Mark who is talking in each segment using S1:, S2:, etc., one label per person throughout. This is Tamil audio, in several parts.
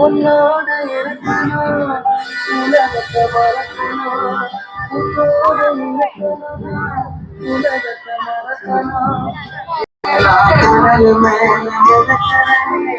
S1: உன்னோடு இருக்கணும் உலகத்தை மறக்கணும் உன்னோட இருக்கணும் உலகத்தை மறக்கணும் கடல் மேல மிதக்கிறனே,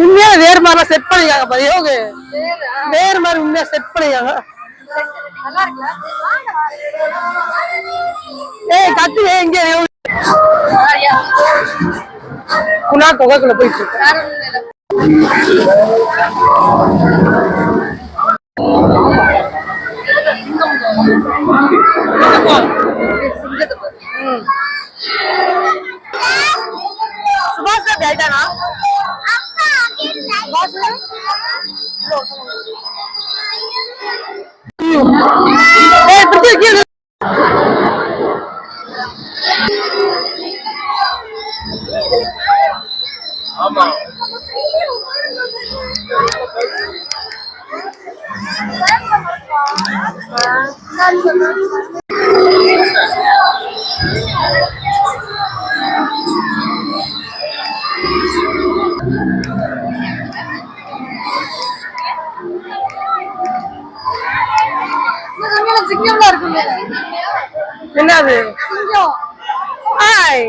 S2: உண்மையா வேறு மாதிரிலாம் செட் பண்ணிக்காங்க பாரு யோகு வேறு மாதிரி உண்மையா செட் பண்ணிக்காங்க ஏய் கத்து ஏய் இங்க குணா தொகைக்குள்ள போயிட்டு இருக்கு. వెళ్తానా
S3: Thank you.
S2: என்னது? ஹாய்.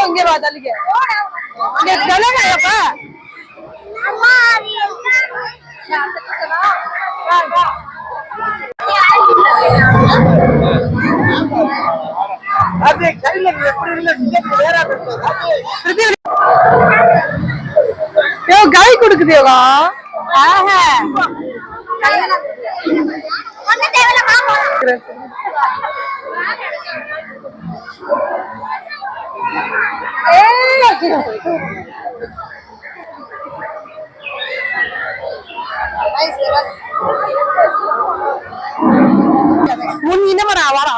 S2: இங்க வா தள்ளிக்க. இங்க தலைமையப்பா
S1: அது
S2: யோ கை கொடுக்குதேவா? ஆஹா. முன் இன்னமரா வரா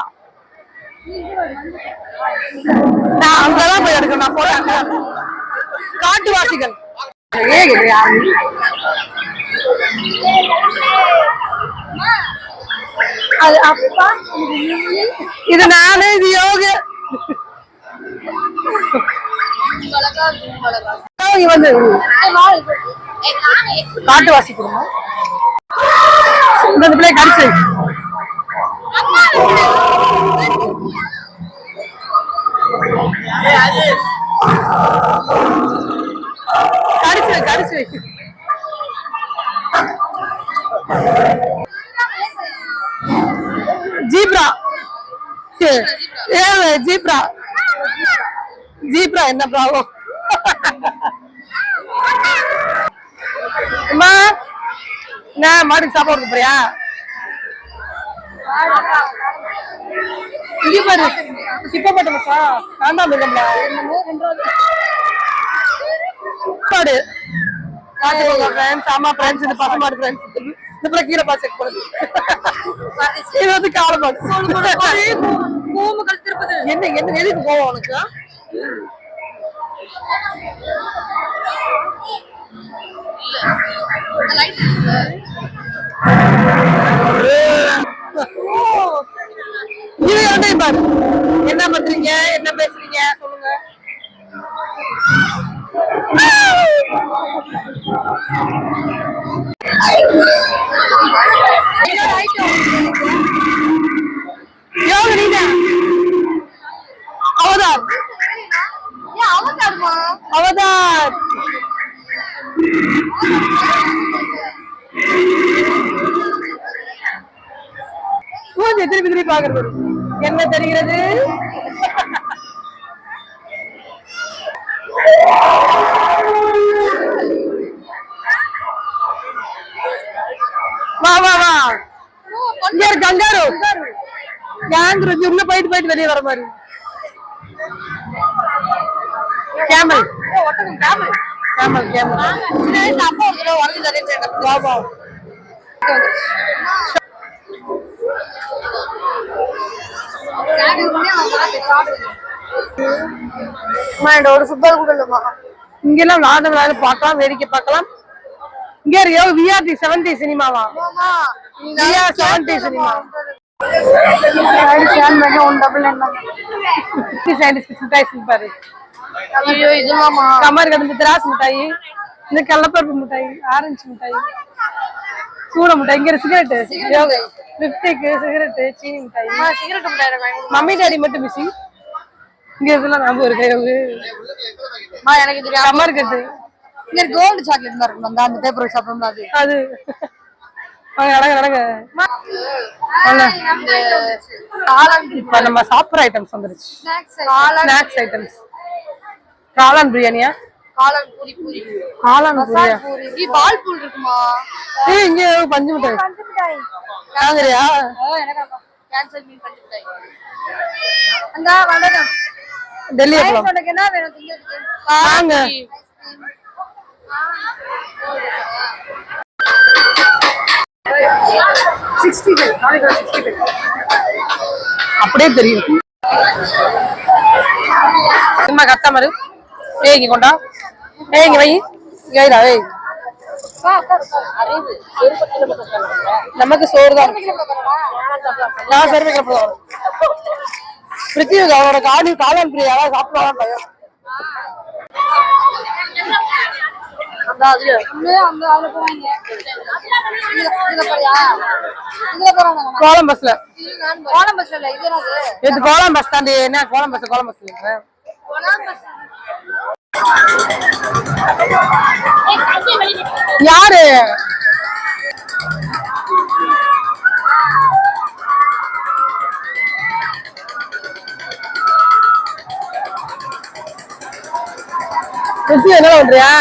S2: நான் அங்கதான் போய் எடுக்கணும். நான் போறேன் காட்டுவாசிகள். அது அப்பா இது நானே இது யோக. யோகி வந்து காட்டுவாசி குடும்பம். இந்த பிள்ளை கடிச்சு வை, கடிச்சு வை. ஜீப்ரா ஏ ஜீப்ரா. ஜீப்ரா என்ன ப்ராப்ளம் அம்மா என்ன மாட்டுக்கு சாப்பாடு போறியா? இங்க பாரு. இப்ப மட்டும் நான் தான் இருக்கேன்ல சாப்பாடு. நாட்டுக்கோங்க ஃப்ரெண்ட்ஸ் இந்த பசமாடு ஃப்ரெண்ட்ஸ் பிள்ளை கீழே பாஸ் செக் பண்ணுது இது வந்து காலமாடு
S3: பூமுகள் திருப்பது.
S2: என்ன என்ன எதுக்கு போவோம் உனக்கு? என்ன பண்றீங்க? என்ன பேசுறீங்க? சொல்லுங்க. அவதார். மூஞ்சி திருப்பி திருப்பி பாக்குறது என்ன தெரிகிறது? வா வா வா. இங்க கங்காரு. கேங்கு உள்ள போயிட்டு போயிட்டு வெளியே வர மாதிரி. கேமல் கேமல் கேமல்
S3: அப்பா ஒரு தடவை உடஞ்சு தரேன்
S2: வா
S3: ஒரு ஃபுட்பால் கூட இல்லம்மா
S2: இங்கெல்லாம் விளாட விளையாட பார்க்கலாம் வேடிக்கை பார்க்கலாம் இங்க இருக்கு VRT seventy சினிமாவா VR seventy cinema
S3: one double
S2: மிட்டாய் பாரு
S3: ஐயோ இதுவாமா
S2: கமர் கடந்து திராசு மிட்டாய் இந்த கடலப்பருப்பு மிட்டாய் ஆரஞ்சு மிட்டாய் சூட மிட்டாய் இங்க சிகரெட் லிப்டிக் சிகரெட் சீனி மிட்டாய்.
S3: சிகரெட் மிட்டாய்
S2: மம்மி டாடி மட்டும் மிஸ்ஸி. இங்க இதெல்லாம் ஞாபகம் இருக்கு
S3: மா எனக்கு தெரியும்
S2: கமர் கட்டு.
S3: இங்க கோல்டு சாக்லேட் மாதிரி இருக்கும். அந்த பேப்பர் சாப்பிடும் அது.
S2: அது.
S3: இந்த காளான்
S2: இப்ப நம்ம சாப்பிடுற ஐட்டம்ஸ் வந்துருச்சு.
S3: ஸ்நாக்ஸ்
S2: ஐட்டம்ஸ் காளான் பிரியாணியா?
S3: காளான் பூரி பூரி.
S2: காளான் பிரியா?
S3: பூரி. இங்க பால் பூல் இருக்குமா?
S2: ஏய் இங்க ஏதோ பஞ்சு மிட்டாய்.
S3: பஞ்சு மிட்டாய்.
S2: வாங்குறியா?
S3: எனக்கு கேன்சல் மீன் பஞ்சு மிட்டாய். அந்த வந்தனம்
S2: டெல்லி போலாம்
S3: உனக்கு என்ன வேணும்? திங்கிறதுக்கு.
S2: வாங்க. அப்படியே தெரியும். சும்மா கத்தாமரு. ஏய் இங்க கொண்டா. ஏய் இங்க வை. வைடா ஏய். நமக்கு சோறு தான். நான் சர்வைக்கிற போதும் பிருத்திவி அவரோட காடி காளான் பிரியா? யாராவது சாப்பிடலாம்
S3: அந்த அதுல அந்த அதுல போவாங்க போறாங்க
S2: கோலம் பஸ்ல
S3: கோலம் பஸ்ல இது
S2: கோலம் பஸ் தாண்டி என்ன? கோலம் பஸ் கோலம் பஸ்ல
S3: கோலம் பஸ்
S2: யாரு? என்ன பண்றியா?